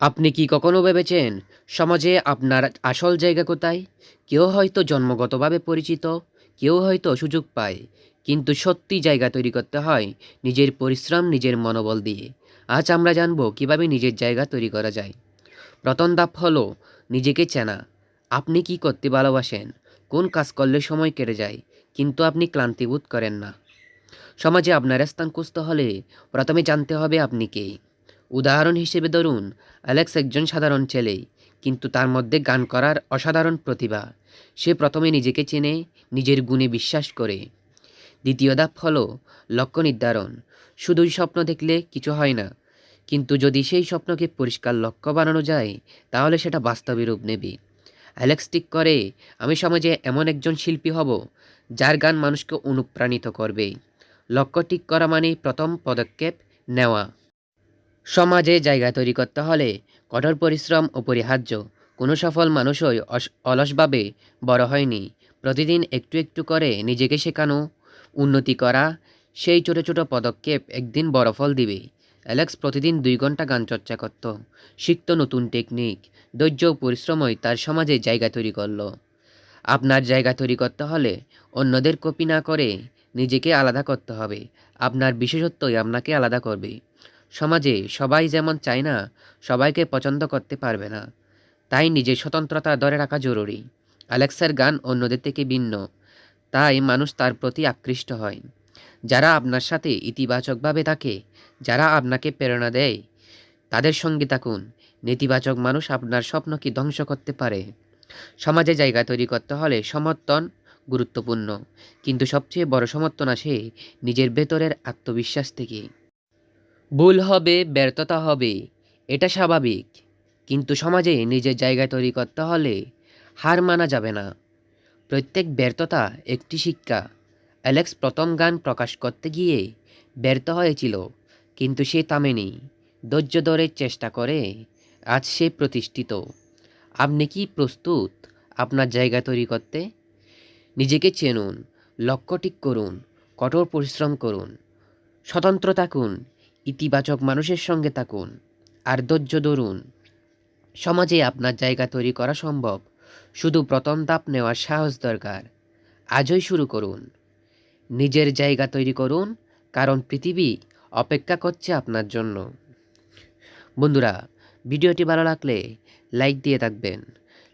আপনি কি কখনো ভেবেছেন সমাজে আপনার আসল জায়গা কোথায়? কেউ হয়তো জন্মগতভাবে পরিচিত, কেউ হয়তো সুযোগ পায়, কিন্তু সত্যি জায়গা তৈরি করতে হয় নিজের পরিশ্রম, নিজের মনোবল দিয়ে। আজ আমরা জানব কীভাবে নিজের জায়গা তৈরি করা যায়। প্রথম ধাপ হলো নিজেকে চেনা। আপনি কি করতে ভালোবাসেন? কোন কাজ করলে সময় কেটে যায়? কিন্তু আপনি ক্লান্তিবোধ করেন না। সমাজে আপনার স্থান খুঁজতে হলে প্রথমে জানতে হবে আপনি কে। উদাহরণ হিসেবে ধরুন, অ্যালেক্স একজন সাধারণ ছেলে, কিন্তু তার মধ্যে গান করার অসাধারণ প্রতিভা। সে প্রথমে নিজেকে চেনে, নিজের গুণে বিশ্বাস করে। দ্বিতীয় ধাপ হল লক্ষ্য নির্ধারণ। শুধুই স্বপ্ন দেখলে কিছু হয় না, কিন্তু যদি সেই স্বপ্নকে পরিষ্কার লক্ষ্য বানানো যায়, তাহলে সেটা বাস্তবে রূপ নেবে। অ্যালেক্স ঠিক করে, আমি সমাজে এমন একজন শিল্পী হব, যার গান মানুষকে অনুপ্রাণিত করবে। লক্ষ্য ঠিক করা মানে প্রথম পদক্ষেপ নেওয়া। সমাজে জায়গা তৈরি করতে হলে কঠোর পরিশ্রম অপরিহার্য কোনো সফল মানুষই অলসভাবে বড় হয়নি। প্রতিদিন একটু একটু করে নিজেকে শেখানো, উন্নতি করা, সেই ছোটো ছোটো পদক্ষেপ একদিন বড় ফল দিবে। অ্যালেক্স প্রতিদিন দুই ঘণ্টা গান চর্চা করত, শিখত নতুন টেকনিক, ধৈর্য পরিশ্রমই তার সমাজে জায়গা তৈরি করল। আপনার জায়গা তৈরি করতে হলে অন্যদের কপি না করে নিজেকে আলাদা করতে হবে। আপনার বিশেষত্বই আপনাকে আলাদা করবে। সমাজে সবাই যেমন চায় না, সবাইকে পছন্দ করতে পারবে না। তাই নিজের স্বতন্ত্রতা ধরে রাখা জরুরি। অ্যালেক্সার গান অন্যদের থেকে ভিন্ন। তাই মানুষ তার প্রতি আকৃষ্ট হয়। যারা আপনার সাথে ইতিবাচকভাবে থাকে, যারা আপনাকে প্রেরণা দেয়, তাদের সঙ্গে থাকুন। নেতিবাচক মানুষ আপনার স্বপ্নকে ধ্বংস করতে পারে। সমাজে জায়গা তৈরি করতে হলে সমর্থন গুরুত্বপূর্ণ। কিন্তু সবচেয়ে বড় সমর্থন আসে নিজের ভেতরের আত্মবিশ্বাস থেকে। ভুল হবে, ব্যর্থতা হবে, এটা স্বাভাবিক। কিন্তু সমাজে নিজের জায়গা তৈরি করতে হলে হার মানা যাবে না। প্রত্যেক ব্যর্থতা একটি শিক্ষা। অ্যালেক্স প্রথম গান প্রকাশ করতে গিয়ে ব্যর্থ হয়েছিল, কিন্তু সে থামেনি। ধৈর্য ধরে চেষ্টা করে আজ সে প্রতিষ্ঠিত। আপনি কি প্রস্তুত আপনার জায়গা তৈরি করতে? নিজেকে চেনুন, লক্ষ্য ঠিক করুন, কঠোর পরিশ্রম করুন, স্বতন্ত্র থাকুন ইতিবাচক মানুষের সঙ্গে থাকুন আর ধৈর্য ধরুন। সমাজে আপনার জায়গা তৈরি করা সম্ভব। শুধু প্রথম ধাপ নেওয়ার সাহস দরকার। আজই শুরু করুন। নিজের জায়গা তৈরি করুন, কারণ পৃথিবী অপেক্ষা করছে আপনার জন্য। বন্ধুরা, ভিডিওটি ভালো লাগলে লাইক দিয়ে থাকবেন।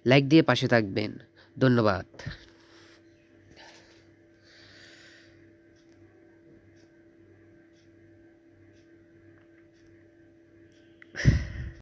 লাইক দিয়ে পাশে থাকবেন। ধন্যবাদ।